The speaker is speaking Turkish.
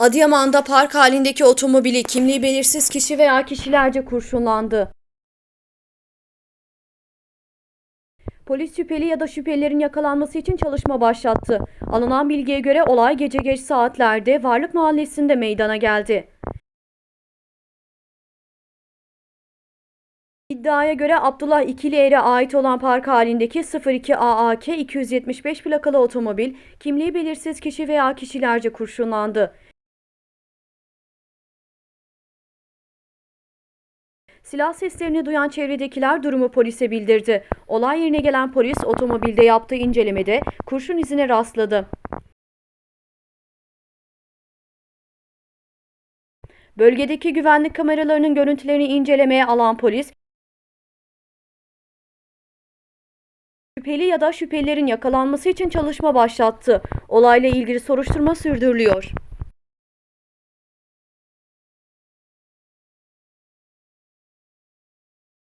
Adıyaman'da park halindeki otomobili kimliği belirsiz kişi veya kişilerce kurşunlandı. Polis şüpheli ya da şüphelilerin yakalanması için çalışma başlattı. Alınan bilgiye göre olay gece geç saatlerde Varlık Mahallesi'nde meydana geldi. İddiaya göre Abdullah İkilier'e ait olan park halindeki 02 AAK 275 plakalı otomobil kimliği belirsiz kişi veya kişilerce kurşunlandı. Silah seslerini duyan çevredekiler durumu polise bildirdi. Olay yerine gelen polis otomobilde yaptığı incelemede kurşun izine rastladı. Bölgedeki güvenlik kameralarının görüntülerini incelemeye alan polis, şüpheli ya da şüphelilerin yakalanması için çalışma başlattı. Olayla ilgili soruşturma sürdürülüyor.